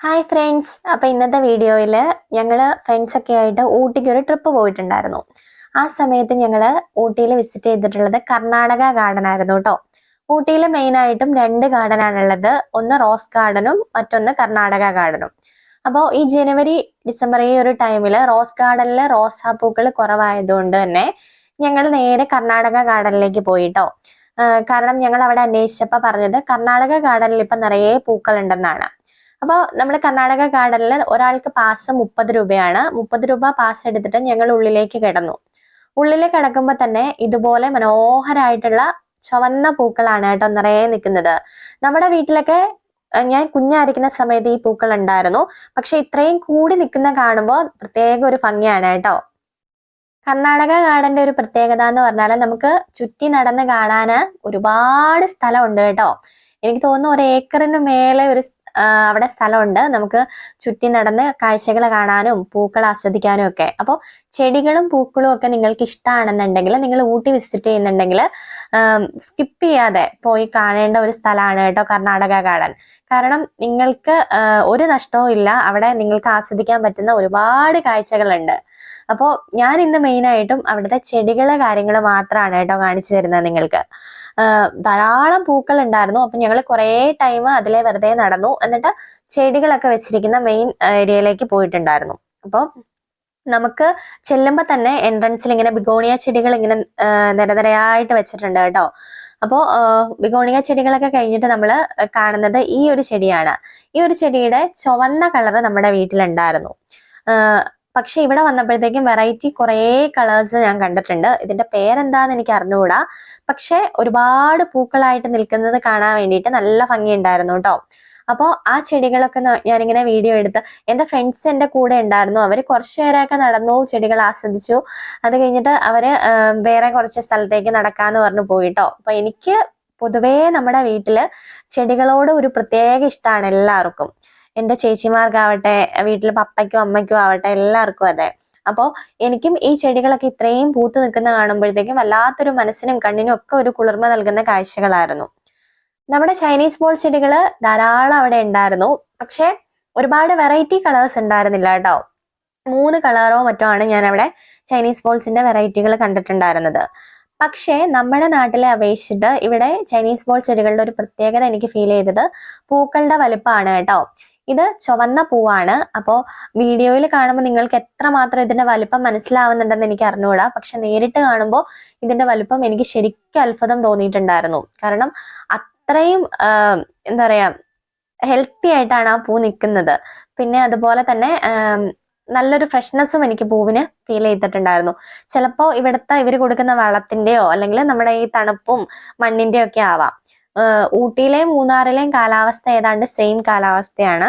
Hi friends അപ്പോൾ ഇന്നത്തെ വീഡിയോയിൽ ഞങ്ങൾ ഫ്രണ്ട്സൊക്കെ ആയിട്ട് ഊട്ടിക്ക് ഒരു ട്രിപ്പ് പോയിട്ടുണ്ടായിരുന്നു. ആ സമയത്ത് ഞങ്ങൾ ഊട്ടിയിൽ വിസിറ്റ് ചെയ്തിട്ടുള്ളത് കർണാടക ഗാർഡൻ ആയിരുന്നു കേട്ടോ ഊട്ടിയിൽ മെയിനായിട്ടും രണ്ട് ഗാർഡൻ ആണുള്ളത്. ഒന്ന് റോസ് ഗാർഡനും മറ്റൊന്ന് കർണാടക ഗാർഡനും അപ്പോൾ ഈ ജനുവരി ഡിസംബർ ഈ ഒരു ടൈമിൽ റോസ് ഗാർഡനിൽ റോസാപ്പൂക്കൾ കുറവായതുകൊണ്ട് തന്നെ ഞങ്ങൾ നേരെ കർണാടക ഗാർഡനിലേക്ക് പോയിട്ടോ കാരണം ഞങ്ങൾ അവിടെ അന്വേഷിച്ചപ്പോൾ പറഞ്ഞത് കർണാടക ഗാർഡനിൽ ഇപ്പം നിറയെ പൂക്കൾ ഉണ്ടെന്നാണ് അപ്പോൾ നമ്മൾ കർണാടക ഗാർഡനിൽ ഒരാൾക്ക് പാസ് മുപ്പത് രൂപയാണ്. മുപ്പത് രൂപ പാസ് എടുത്തിട്ട് ഞങ്ങൾ ഉള്ളിലേക്ക് കിടന്നു. ഉള്ളിൽ കിടക്കുമ്പോൾ തന്നെ ഇതുപോലെ മനോഹരമായിട്ടുള്ള ചുവന്ന പൂക്കളാണ് കേട്ടോ നിറയെ നിൽക്കുന്നത്. നമ്മുടെ വീട്ടിലൊക്കെ ഞാൻ കുഞ്ഞായിരിക്കുന്ന സമയത്ത് ഈ പൂക്കൾ ഉണ്ടായിരുന്നു. പക്ഷെ ഇത്രയും കൂടി നിൽക്കുന്ന കാണുമ്പോൾ പ്രത്യേക ഒരു ഭംഗിയാണ് കേട്ടോ. കർണാടക ഗാർഡന്റെ ഒരു പ്രത്യേകത എന്ന് പറഞ്ഞാൽ നമുക്ക് ചുറ്റി നടന്ന് കാണാൻ ഒരുപാട് സ്ഥലമുണ്ട് കേട്ടോ. എനിക്ക് തോന്നുന്നു ഒരു ഏക്കറിന് മേലെ ഒരു അവിടെ സ്ഥലമുണ്ട്. നമുക്ക് ചുറ്റി നടന്ന് കാഴ്ചകൾ കാണാനും പൂക്കൾ ആസ്വദിക്കാനും ഒക്കെ. അപ്പോൾ ചെടികളും പൂക്കളും ഒക്കെ നിങ്ങൾക്ക് ഇഷ്ടമാണെന്നുണ്ടെങ്കിൽ നിങ്ങൾ ഊട്ടി വിസിറ്റ് ചെയ്യുന്നുണ്ടെങ്കിൽ സ്കിപ്പ് ചെയ്യാതെ പോയി കാണേണ്ട ഒരു സ്ഥലമാണ് കേട്ടോ കർണാടക ഗാർഡൻ കാരണം നിങ്ങൾക്ക് ഒരു നഷ്ടവും ഇല്ല. അവിടെ നിങ്ങൾക്ക് ആസ്വദിക്കാൻ പറ്റുന്ന ഒരുപാട് കാഴ്ചകളുണ്ട്. അപ്പോൾ ഞാൻ ഇന്ന് മെയിനായിട്ടും അവിടുത്തെ ചെടികളെ കാര്യങ്ങൾ മാത്രമാണ് കേട്ടോ കാണിച്ചു തരുന്നത് നിങ്ങൾക്ക്. ധാരാളം പൂക്കൾ ഉണ്ടായിരുന്നു. അപ്പം ഞങ്ങൾ കുറേ ടൈം അതിലെ വെറുതെ നടന്നു. എന്നിട്ട് ചെടികളൊക്കെ വെച്ചിരിക്കുന്ന മെയിൻ ഏരിയയിലേക്ക് പോയിട്ടുണ്ടായിരുന്നു. അപ്പോൾ നമുക്ക് ചെല്ലുമ്പോൾ തന്നെ എൻട്രൻസിൽ ഇങ്ങനെ ബിഗോണിയ ചെടികൾ ഇങ്ങനെ നിരനിരയായിട്ട് വെച്ചിട്ടുണ്ട് കേട്ടോ. അപ്പോൾ ബിഗോണിയ ചെടികളൊക്കെ കഴിഞ്ഞിട്ട് നമ്മൾ കാണുന്നത് ഈ ഒരു ചെടിയാണ്. ഈ ഒരു ചെടിയുടെ ചുവന്ന കളറ് നമ്മുടെ വീട്ടിലുണ്ടായിരുന്നു. പക്ഷെ ഇവിടെ വന്നപ്പോഴത്തേക്കും വെറൈറ്റി കുറേ കളേഴ്സ് ഞാൻ കണ്ടിട്ടുണ്ട്. ഇതിന്റെ പേരെന്താന്ന് എനിക്ക് അറിഞ്ഞുകൂടാ. പക്ഷെ ഒരുപാട് പൂക്കളായിട്ട് നിൽക്കുന്നത് കാണാൻ വേണ്ടിയിട്ട് നല്ല ഭംഗിയുണ്ടായിരുന്നു കേട്ടോ. അപ്പോൾ ആ ചെടികളൊക്കെ ഞാനിങ്ങനെ വീഡിയോ എടുത്ത് എന്റെ ഫ്രണ്ട്സ് എന്റെ കൂടെ ഉണ്ടായിരുന്നു. അവർ കുറച്ച് നേരമൊക്കെ നടന്നു ചെടികൾ ആസ്വദിച്ചു. അത് കഴിഞ്ഞിട്ട് അവർ വേറെ കുറച്ച് സ്ഥലത്തേക്ക് നടക്കാന്ന് പറഞ്ഞു പോയിട്ടോ അപ്പോൾ എനിക്ക് പൊതുവേ നമ്മുടെ വീട്ടിൽ ചെടികളോട് ഒരു പ്രത്യേക ഇഷ്ടമാണ് എല്ലാവർക്കും. എന്റെ ചേച്ചിമാർക്കാവട്ടെ വീട്ടിൽ പപ്പയ്ക്കും അമ്മയ്ക്കും ആവട്ടെ എല്ലാവർക്കും അതെ. അപ്പോൾ എനിക്കും ഈ ചെടികളൊക്കെ ഇത്രയും പൂത്ത് നിൽക്കുന്ന കാണുമ്പോഴത്തേക്കും വല്ലാത്തൊരു മനസ്സിനും കണ്ണിനും ഒക്കെ ഒരു കുളിർമ നൽകുന്ന കാഴ്ചകളായിരുന്നു. നമ്മുടെ ചൈനീസ് ബോൾ ചെടികൾ ധാരാളം അവിടെ ഉണ്ടായിരുന്നു. പക്ഷേ ഒരുപാട് വെറൈറ്റി കളേഴ്സ് ഉണ്ടായിരുന്നില്ല കേട്ടോ. മൂന്ന് കളറോ മറ്റോ ആണ് ഞാൻ അവിടെ ചൈനീസ് ബോൾസിന്റെ വെറൈറ്റികൾ കണ്ടിട്ടുണ്ടായിരുന്നത്. പക്ഷേ നമ്മുടെ നാട്ടിലെ അപേക്ഷിച്ചിട്ട് ഇവിടെ ചൈനീസ് ബോൾ ചെടികളുടെ ഒരു പ്രത്യേകത എനിക്ക് ഫീൽ ചെയ്തത് പൂക്കളുടെ വലുപ്പമാണ് കേട്ടോ. ഇത് ചുവന്ന പൂവാണ്. അപ്പോൾ വീഡിയോയിൽ കാണുമ്പോൾ നിങ്ങൾക്ക് എത്രമാത്രം ഇതിന്റെ വലുപ്പം മനസ്സിലാവുന്നുണ്ടെന്ന് എനിക്ക് അറിഞ്ഞുകൂടാ. പക്ഷെ നേരിട്ട് കാണുമ്പോൾ ഇതിന്റെ വലുപ്പം എനിക്ക് ശരിക്കും അത്ഭുതം തോന്നിയിട്ടുണ്ടായിരുന്നു. കാരണം അത്രയും എന്താ പറയാ ഹെൽത്തി ആയിട്ടാണ് ആ പൂ നിൽക്കുന്നത്. പിന്നെ അതുപോലെ തന്നെ നല്ലൊരു ഫ്രഷ്നെസ്സും എനിക്ക് പൂവിന് ഫീൽ ചെയ്തിട്ടുണ്ടായിരുന്നു. ചിലപ്പോൾ ഇവിടുത്തെ ഇവർ കൊടുക്കുന്ന വളത്തിന്റെയോ അല്ലെങ്കിൽ നമ്മുടെ ഈ തണുപ്പും മണ്ണിന്റെയോ ഒക്കെ ആവാം. ഊട്ടിയിലെയും മൂന്നാറിലെയും കാലാവസ്ഥ ഏതാണ്ട് സെയിം കാലാവസ്ഥയാണ്.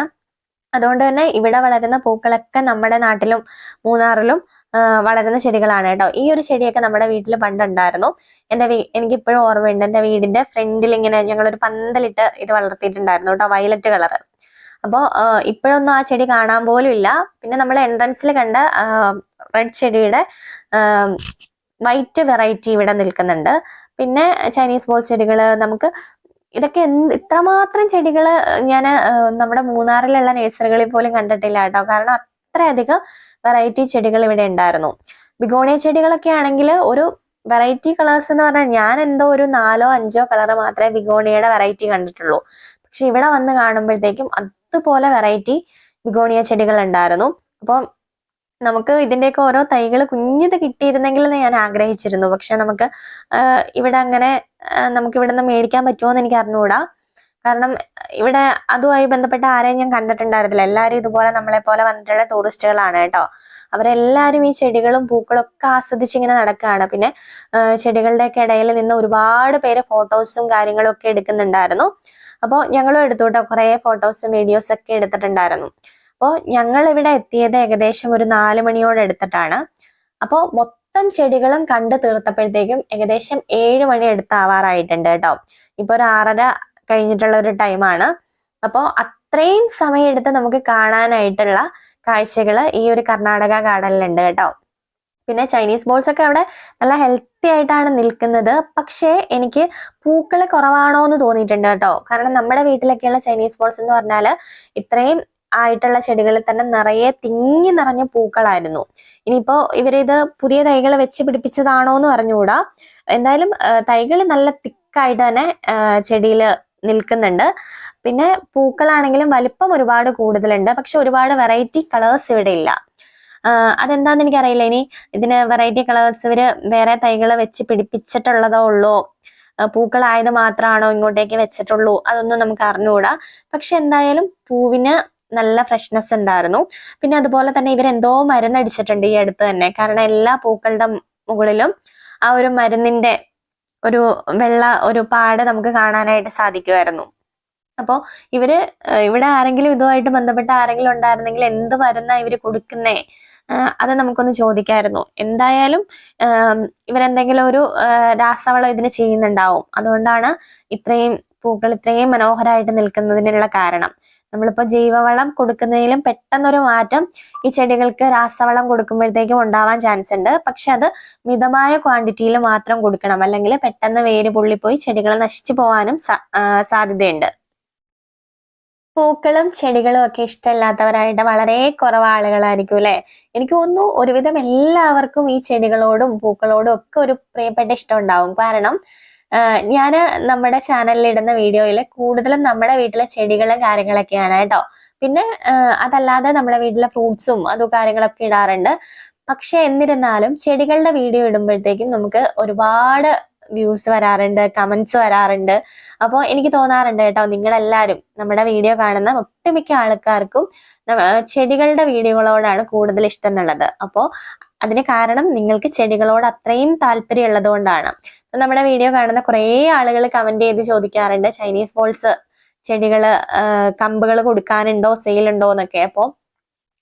അതുകൊണ്ട് തന്നെ ഇവിടെ വളരുന്ന പൂക്കളൊക്കെ നമ്മുടെ നാട്ടിലും മൂന്നാറിലും വളരുന്ന ചെടികളാണ് കേട്ടോ. ഈ ഒരു ചെടിയൊക്കെ നമ്മുടെ വീട്ടിൽ പണ്ടുണ്ടായിരുന്നു. എന്റെ വീ എനിക്ക് ഇപ്പോഴും ഓർമ്മയുണ്ട്. എന്റെ വീടിന്റെ ഫ്രണ്ടിൽ ഇങ്ങനെ ഞങ്ങളൊരു പന്തലിട്ട് ഇത് വളർത്തിയിട്ടുണ്ടായിരുന്നു കേട്ടോ വയലറ്റ് കളറ്. അപ്പോൾ ഇപ്പോഴൊന്നും ആ ചെടി കാണാൻ പോലും ഇല്ല. പിന്നെ നമ്മൾ എൻട്രൻസിൽ കണ്ട റെഡ് ചെടിയുടെ വൈറ്റ് വെറൈറ്റി ഇവിടെ നിൽക്കുന്നുണ്ട്. പിന്നെ ചൈനീസ് ബോൾ ചെടികൾ നമുക്ക് ഇതൊക്കെ എന്ത് ഇത്രമാത്രം ചെടികൾ ഞാൻ നമ്മുടെ മൂന്നാറിലുള്ള നഴ്സറികളിൽ പോലും കണ്ടിട്ടില്ല കേട്ടോ. കാരണം അത്രയധികം വെറൈറ്റി ചെടികൾ ഇവിടെ ഉണ്ടായിരുന്നു. ബിഗോണിയ ചെടികളൊക്കെ ആണെങ്കിൽ ഒരു വെറൈറ്റി കളേഴ്സ് എന്ന് പറഞ്ഞാൽ ഞാൻ എന്തോ ഒരു നാലോ അഞ്ചോ കളർ മാത്രമേ ബിഗോണിയയുടെ വെറൈറ്റി കണ്ടിട്ടുള്ളൂ. പക്ഷെ ഇവിടെ വന്ന് കാണുമ്പോഴത്തേക്കും അതുപോലെ വെറൈറ്റി ബിഗോണിയ ചെടികൾ ഉണ്ടായിരുന്നു. അപ്പം നമുക്ക് ഇതിന്റെയൊക്കെ ഓരോ തൈകൾ കുഞ്ഞിത് കിട്ടിയിരുന്നെങ്കിൽ ഞാൻ ആഗ്രഹിച്ചിരുന്നു. പക്ഷെ നമുക്ക് ഇവിടെ അങ്ങനെ നമുക്ക് ഇവിടെ നിന്ന് മേടിക്കാൻ പറ്റുമോ എന്ന് എനിക്ക് അറിഞ്ഞുകൂടാ കാരണം ഇവിടെ അതുമായി ബന്ധപ്പെട്ട ആരെയും ഞാൻ കണ്ടിട്ടുണ്ടായിരുന്നില്ല. എല്ലാവരും ഇതുപോലെ നമ്മളെ പോലെ വന്നിട്ടുള്ള ടൂറിസ്റ്റുകളാണ് കേട്ടോ. അവരെല്ലാവരും ഈ ചെടികളും പൂക്കളും ഒക്കെ ആസ്വദിച്ച് ഇങ്ങനെ നടക്കുകയാണ് പിന്നെ ചെടികളുടെയൊക്കെ ഇടയിൽ നിന്ന് ഒരുപാട് പേര് ഫോട്ടോസും കാര്യങ്ങളും ഒക്കെ എടുക്കുന്നുണ്ടായിരുന്നു. അപ്പോൾ ഞങ്ങളും എടുത്തു കേട്ടോ. കുറേ ഫോട്ടോസും വീഡിയോസും ഒക്കെ എടുത്തിട്ടുണ്ടായിരുന്നു. അപ്പോൾ ഞങ്ങൾ ഇവിടെ എത്തിയത് ഏകദേശം ഒരു നാല് മണിയോട് എടുത്തിട്ടാണ്. അപ്പോൾ മൊത്തം ചെടികളും കണ്ടു തീർത്തപ്പോഴത്തേക്കും ഏകദേശം ഏഴ് മണി എടുത്താവാറായിട്ടുണ്ട് കേട്ടോ. ഇപ്പൊ ഒരു ആറര കഴിഞ്ഞിട്ടുള്ള ഒരു ടൈമാണ് അപ്പോൾ അത്രയും സമയമെടുത്ത് നമുക്ക് കാണാനായിട്ടുള്ള കാഴ്ചകൾ ഈ ഒരു കർണാടക ഗാർഡനിലുണ്ട് കേട്ടോ. പിന്നെ ചൈനീസ് ബോൾസ് ഒക്കെ അവിടെ നല്ല ഹെൽത്തി ആയിട്ടാണ് നിൽക്കുന്നത്. പക്ഷേ എനിക്ക് പൂക്കൾ കുറവാണോ എന്ന് തോന്നിയിട്ടുണ്ട് കേട്ടോ. കാരണം നമ്മുടെ വീട്ടിലൊക്കെയുള്ള ചൈനീസ് ബോൾസ് എന്ന് പറഞ്ഞാൽ ഇത്രയും ആയിട്ടുള്ള ചെടികളിൽ തന്നെ നിറയെ തിങ്ങി നിറഞ്ഞ പൂക്കളായിരുന്നു. ഇനിയിപ്പോ ഇവരിത് പുതിയ തൈകൾ വെച്ച് പിടിപ്പിച്ചതാണോ എന്ന് പറഞ്ഞുകൂടാ എന്തായാലും തൈകൾ നല്ല തിക്കായിട്ട് തന്നെ ചെടിയിൽ നിൽക്കുന്നുണ്ട്. പിന്നെ പൂക്കളാണെങ്കിലും വലിപ്പം ഒരുപാട് കൂടുതലുണ്ട്. പക്ഷെ ഒരുപാട് വെറൈറ്റി കളേഴ്സ് ഇവിടെ ഇല്ല. അതെന്താന്ന് എനിക്കറിയില്ല. ഇനി ഇതിന് വെറൈറ്റി കളേഴ്സ് ഇവർ വേറെ തൈകൾ വെച്ച് പിടിപ്പിച്ചിട്ടുള്ളതോ ഉള്ളോ. പൂക്കളായത് മാത്രമാണോ ഇങ്ങോട്ടേക്ക് വെച്ചിട്ടുള്ളൂ. അതൊന്നും നമുക്ക് അറിഞ്ഞുകൂടാ. പക്ഷെ എന്തായാലും പൂവിന് നല്ല ഫ്രഷ്നെസ് ഉണ്ടായിരുന്നു. പിന്നെ അതുപോലെ തന്നെ ഇവരെന്തോ മരുന്നടിച്ചിട്ടുണ്ട് ഈ അടുത്ത് തന്നെ. കാരണം എല്ലാ പൂക്കളുടെ മുകളിലും ആ ഒരു മരുന്നിന്റെ ഒരു വെള്ള ഒരു പാട് നമുക്ക് കാണാനായിട്ട് സാധിക്കുമായിരുന്നു. അപ്പോൾ ഇവർ ഇവിടെ ആരെങ്കിലും ഇതുമായിട്ട് ബന്ധപ്പെട്ട ആരെങ്കിലും ഉണ്ടായിരുന്നെങ്കിൽ എന്ത് മരുന്നാ ഇവർ കൊടുക്കുന്നേ? അത് നമുക്കൊന്ന് ചോദിക്കായിരുന്നു. എന്തായാലും ഇവരെന്തെങ്കിലും ഒരു രാസവളം ഇതിന് ചെയ്യുന്നുണ്ടാവും. അതുകൊണ്ടാണ് ഇത്രയും പൂക്കൾ ഇത്രയും മനോഹരമായിട്ട് നിൽക്കുന്നതിനുള്ള കാരണം. നമ്മളിപ്പോൾ ജൈവവളം കൊടുക്കുന്നതിലും പെട്ടെന്നൊരു മാറ്റം ഈ ചെടികൾക്ക് രാസവളം കൊടുക്കുമ്പോഴത്തേക്കും ഉണ്ടാവാൻ ചാൻസ് ഉണ്ട്. പക്ഷെ അത് മിതമായ ക്വാണ്ടിറ്റിയിൽ മാത്രം കൊടുക്കണം. അല്ലെങ്കിൽ പെട്ടെന്ന് വേര് പൊള്ളിപ്പോയി ചെടികൾ നശിച്ചു പോകാനും സാധ്യതയുണ്ട്. പൂക്കളും ചെടികളും ഒക്കെ ഇഷ്ടമില്ലാത്തവരായിട്ട് വളരെ കുറവ് ആളുകളായിരിക്കും അല്ലെ? എനിക്ക് തോന്നുന്നു ഒരുവിധം എല്ലാവർക്കും ഈ ചെടികളോടും പൂക്കളോടും ഒക്കെ ഒരു പ്രിയപ്പെട്ട ഇഷ്ടം ഉണ്ടാവും. കാരണം ഞാൻ നമ്മുടെ ചാനലിൽ ഇടുന്ന വീഡിയോയിൽ കൂടുതലും നമ്മുടെ വീട്ടിലെ ചെടികളും കാര്യങ്ങളൊക്കെയാണ് കേട്ടോ. പിന്നെ അതല്ലാതെ നമ്മുടെ വീട്ടിലെ ഫ്രൂട്ട്സും അതും കാര്യങ്ങളൊക്കെ ഇടാറുണ്ട്. പക്ഷെ എന്നിരുന്നാലും ചെടികളുടെ വീഡിയോ ഇടുമ്പോഴത്തേക്കും നമുക്ക് ഒരുപാട് വ്യൂസ് വരാറുണ്ട് കമന്റ്സ് വരാറുണ്ട്. അപ്പോൾ എനിക്ക് തോന്നാറുണ്ട് കേട്ടോ നിങ്ങളെല്ലാവരും നമ്മുടെ വീഡിയോ കാണുന്ന ഒട്ടുമിക്ക ആൾക്കാർക്കും ചെടികളുടെ വീഡിയോകളോടാണ് കൂടുതൽ ഇഷ്ടം എന്നുള്ളത്. അപ്പോൾ അതിന് കാരണം നിങ്ങൾക്ക് ചെടികളോട് അത്രയും താല്പര്യം ഉള്ളത് കൊണ്ടാണ് നമ്മുടെ വീഡിയോ കാണുന്ന കുറേ ആളുകൾ കമന്റ് ചെയ്ത് ചോദിക്കാറുണ്ട്. ചൈനീസ് ബോൾസ് ചെടികൾ കമ്പുകൾ കൊടുക്കാനുണ്ടോ സെയിൽ ഉണ്ടോ എന്നൊക്കെ. അപ്പോൾ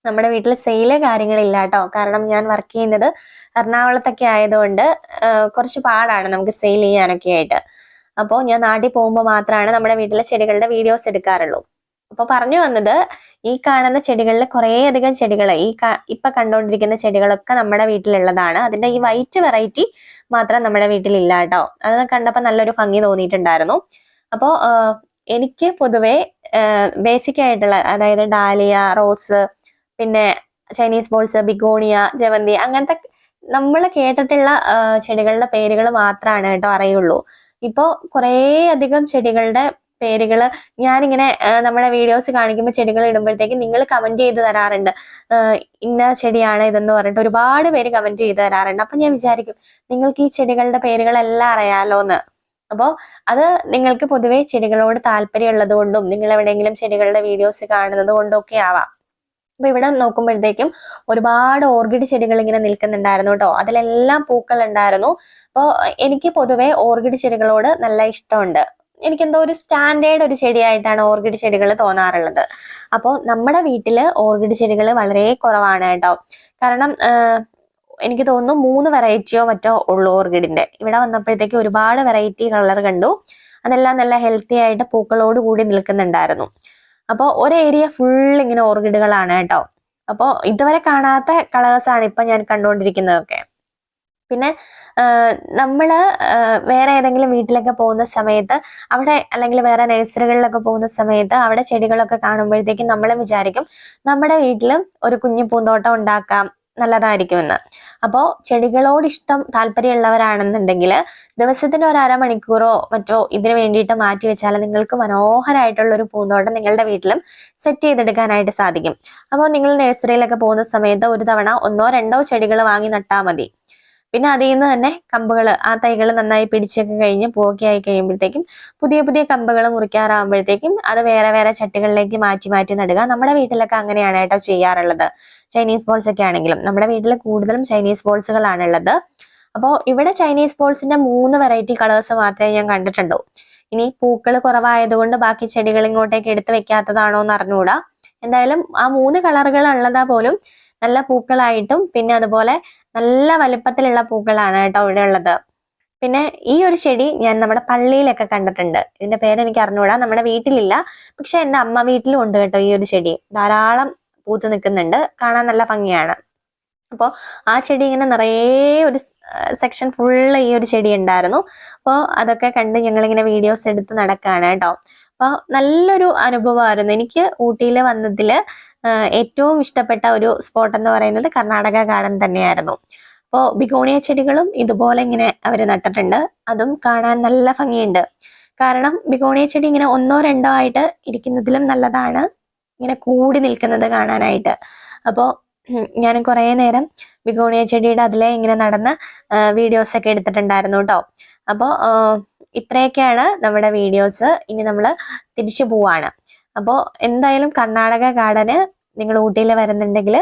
നമ്മുടെ വീട്ടിൽ സെയിൽ കാര്യങ്ങളില്ല കേട്ടോ. കാരണം ഞാൻ വർക്ക് ചെയ്യുന്നത് എറണാകുളത്തൊക്കെ ആയതുകൊണ്ട് കുറച്ച് പാടാണ് നമുക്ക് സെയിൽ ചെയ്യാനൊക്കെ ആയിട്ട്. അപ്പോൾ ഞാൻ നാട്ടിൽ പോകുമ്പോൾ മാത്രമാണ് നമ്മുടെ വീട്ടിലെ ചെടികളുടെ വീഡിയോസ് എടുക്കാറുള്ളൂ. അപ്പോൾ പറഞ്ഞു വന്നത് ഈ കാണുന്ന ചെടികളിൽ കുറേയധികം ചെടികൾ ഈ ഇപ്പൊ കണ്ടുകൊണ്ടിരിക്കുന്ന ചെടികളൊക്കെ നമ്മുടെ വീട്ടിലുള്ളതാണ്. അതിന്റെ ഈ വൈറ്റ് വെറൈറ്റി മാത്രം നമ്മുടെ വീട്ടിലില്ല കേട്ടോ. അത് കണ്ടപ്പോൾ നല്ലൊരു ഭംഗി തോന്നിയിട്ടുണ്ടായിരുന്നു. അപ്പോൾ എനിക്ക് പൊതുവെ ബേസിക് ആയിട്ടുള്ള അതായത് ഡാലിയ റോസ് പിന്നെ ചൈനീസ് ബോൾസ് ബിഗോണിയ ജവന്തി അങ്ങനത്തെ നമ്മൾ കേട്ടിട്ടുള്ള ചെടികളുടെ പേരുകൾ മാത്രമാണ് കേട്ടോ അറിയുള്ളൂ. ഇപ്പോ കുറേ അധികം ചെടികളുടെ പേരുകൾ ഞാനിങ്ങനെ നമ്മുടെ വീഡിയോസ് കാണിക്കുമ്പോൾ ചെടികൾ ഇടുമ്പോഴത്തേക്ക് നിങ്ങൾ കമന്റ് ചെയ്ത് തരാറുണ്ട്. ഇന്ന ചെടിയാണ് ഇതെന്ന് പറഞ്ഞിട്ട് ഒരുപാട് പേര് കമന്റ് ചെയ്ത് തരാറുണ്ട്. അപ്പൊ ഞാൻ വിചാരിക്കും നിങ്ങൾക്ക് ഈ ചെടികളുടെ പേരുകളെല്ലാം അറിയാലോ എന്ന് അപ്പോൾ അത് നിങ്ങൾക്ക് പൊതുവേ ചെടികളോട് താല്പര്യം ഉള്ളത് കൊണ്ടും നിങ്ങൾ എവിടെയെങ്കിലും ചെടികളുടെ വീഡിയോസ് കാണുന്നത് കൊണ്ടും ഒക്കെ ആവാം. അപ്പൊ ഇവിടെ നോക്കുമ്പോഴത്തേക്കും ഒരുപാട് ഓർക്കിഡ് ചെടികൾ ഇങ്ങനെ നിൽക്കുന്നുണ്ടായിരുന്നു കേട്ടോ. അതിലെല്ലാം പൂക്കൾ ഉണ്ടായിരുന്നു. അപ്പോൾ എനിക്ക് പൊതുവെ ഓർക്കിഡ് ചെടികളോട് നല്ല ഇഷ്ടമുണ്ട്. എനിക്കെന്തോ ഒരു സ്റ്റാൻഡേർഡ് ഒരു ചെടിയായിട്ടാണ് ഓർക്കിഡ് ചെടികൾ തോന്നാറുള്ളത്. അപ്പോൾ നമ്മുടെ വീട്ടിൽ ഓർക്കിഡ് ചെടികൾ വളരെ കുറവാണ് കേട്ടോ. കാരണം എനിക്ക് തോന്നുന്നു മൂന്ന് വെറൈറ്റിയോ മറ്റോ ഉള്ളൂ ഓർക്കിഡിന്റെ. ഇവിടെ വന്നപ്പോഴത്തേക്ക് ഒരുപാട് വെറൈറ്റി കളർ കണ്ടു. അതെല്ലാം നല്ല ഹെൽത്തി ആയിട്ട് പൂക്കളോട് കൂടി നിൽക്കുന്നുണ്ടായിരുന്നു. അപ്പോൾ ഒരു ഏരിയ ഫുൾ ഇങ്ങനെ ഓർക്കിഡുകളാണ് കേട്ടോ. അപ്പോൾ ഇതുവരെ കാണാത്ത കളേഴ്സാണ് ഇപ്പം ഞാൻ കണ്ടുകൊണ്ടിരിക്കുന്നതൊക്കെ. പിന്നെ നമ്മൾ വേറെ ഏതെങ്കിലും വീട്ടിലൊക്കെ പോകുന്ന സമയത്ത് അവിടെ അല്ലെങ്കിൽ വേറെ നഴ്സറികളിലൊക്കെ പോകുന്ന സമയത്ത് അവിടെ ചെടികളൊക്കെ കാണുമ്പോഴത്തേക്കും നമ്മൾ വിചാരിക്കും നമ്മുടെ വീട്ടിൽ ഒരു കുഞ്ഞു പൂന്തോട്ടം ഉണ്ടാക്കാം നല്ലതായിരിക്കുമെന്ന്. അപ്പോൾ ചെടികളോട് ഇഷ്ടം താല്പര്യമുള്ളവരാണെന്നുണ്ടെങ്കിൽ ദിവസത്തിന് ഒരു അരമണിക്കൂറോ മറ്റോ ഇതിനു വേണ്ടിയിട്ട് മാറ്റി വെച്ചാൽ നിങ്ങൾക്ക് മനോഹരമായിട്ടുള്ള ഒരു പൂന്തോട്ടം നിങ്ങളുടെ വീട്ടിലും സെറ്റ് ചെയ്തെടുക്കാനായിട്ട് സാധിക്കും. അപ്പോൾ നിങ്ങൾ നഴ്സറിയിലൊക്കെ പോകുന്ന സമയത്ത് ഒരു തവണ ഒന്നോ രണ്ടോ ചെടികൾ വാങ്ങി നട്ടാൽ മതി. പിന്നെ അതിൽ നിന്ന് തന്നെ കമ്പുകൾ ആ തൈകൾ നന്നായി പിടിച്ചൊക്കെ കഴിഞ്ഞ് പൂവൊക്കെ ആയി കഴിയുമ്പോഴത്തേക്കും പുതിയ പുതിയ കമ്പുകൾ മുറിക്കാറാകുമ്പോഴത്തേക്കും അത് വേറെ വേറെ ചട്ടികളിലേക്ക് മാറ്റി മാറ്റി നടുക. നമ്മുടെ വീട്ടിലൊക്കെ അങ്ങനെയാണ് കേട്ടോ ചെയ്യാറുള്ളത്. ചൈനീസ് ബോൾസ് ഒക്കെ ആണെങ്കിലും. നമ്മുടെ വീട്ടിൽ കൂടുതലും ചൈനീസ് ബോൾസുകളാണുള്ളത് അപ്പോൾ ഇവിടെ ചൈനീസ് ബോൾസിന്റെ മൂന്ന് വെറൈറ്റി കളേഴ്സ് മാത്രമേ ഞാൻ കണ്ടിട്ടുണ്ടോ ഇനി പൂക്കൾ കുറവായതുകൊണ്ട് ബാക്കി ചെടികൾ ഇങ്ങോട്ടേക്ക് എടുത്ത് വെക്കാത്തതാണോ എന്ന് അറിഞ്ഞുകൂടാ. എന്തായാലും ആ മൂന്ന് കളറുകൾ ഉള്ളതാ പോലും നല്ല പൂക്കളായിട്ടും പിന്നെ അതുപോലെ നല്ല വലിപ്പത്തിലുള്ള പൂക്കളാണ് കേട്ടോ ഇവിടെ ഉള്ളത്. പിന്നെ ഈ ഒരു ചെടി ഞാൻ നമ്മുടെ പള്ളിയിലൊക്കെ കണ്ടിട്ടുണ്ട്. ഇതിന്റെ പേര് എനിക്ക് അറിഞ്ഞുകൂടാ നമ്മുടെ വീട്ടിലില്ല. പക്ഷെ എന്റെ അമ്മ വീട്ടിലും ഉണ്ട് കേട്ടോ ഈ ഒരു ചെടി. ധാരാളം പൂത്ത് നിൽക്കുന്നുണ്ട്. കാണാൻ നല്ല ഭംഗിയാണ്. അപ്പോൾ ആ ചെടി ഇങ്ങനെ നിറയെ ഒരു സെക്ഷൻ ഫുള്ള് ഈ ഒരു ചെടി ഉണ്ടായിരുന്നു. അപ്പോൾ അതൊക്കെ കണ്ട് ഞങ്ങളിങ്ങനെ വീഡിയോസ് എടുത്ത് നടക്കാണ് കേട്ടോ. അപ്പോൾ നല്ലൊരു അനുഭവമായിരുന്നു. എനിക്ക് ഊട്ടിയിൽ വന്നതിൽ ഏറ്റവും ഇഷ്ടപ്പെട്ട ഒരു സ്പോട്ട് എന്ന് പറയുന്നത് കർണാടക ഗാർഡൻ തന്നെയായിരുന്നു. അപ്പോൾ ബിഗോണിയ ചെടികളും ഇതുപോലെ ഇങ്ങനെ അവർ നട്ടിട്ടുണ്ട്. അതും കാണാൻ നല്ല ഭംഗിയുണ്ട്. കാരണം ബിഗോണിയ ചെടി ഇങ്ങനെ ഒന്നോ രണ്ടോ ആയിട്ട് ഇരിക്കുന്നതിലും നല്ലതാണ്. ഇങ്ങനെ കൂടി നിൽക്കുന്നത് കാണാനായിട്ട്. അപ്പോൾ ഞാൻ കുറേ നേരം ബിഗോണിയ ചെടിയുടെ അതിലെ ഇങ്ങനെ നടന്ന് വീഡിയോസൊക്കെ എടുത്തിട്ടുണ്ടായിരുന്നു കേട്ടോ. അപ്പോൾ ഇത്രയൊക്കെയാണ് നമ്മുടെ വീഡിയോസ് ഇനി നമ്മൾ തിരിച്ചു പോവാണ്. അപ്പോൾ എന്തായാലും കർണാടക ഗാർഡന് നിങ്ങൾ ഊട്ടിയിൽ വരുന്നുണ്ടെങ്കിൽ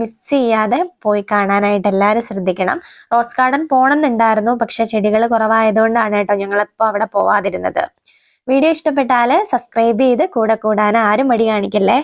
മിസ് ചെയ്യാതെ പോയി കാണാനായിട്ട് എല്ലാവരും ശ്രദ്ധിക്കണം. റോസ് ഗാർഡൻ പോകണമെന്നുണ്ടായിരുന്നു പക്ഷെ ചെടികൾ കുറവായതുകൊണ്ടാണ് കേട്ടോ ഞങ്ങളിപ്പോൾ അവിടെ പോവാതിരുന്നത്. വീഡിയോ ഇഷ്ടപ്പെട്ടാൽ സബ്സ്ക്രൈബ് ചെയ്ത് കൂടെ കൂടാൻ ആരും മടി കാണിക്കല്ലേ?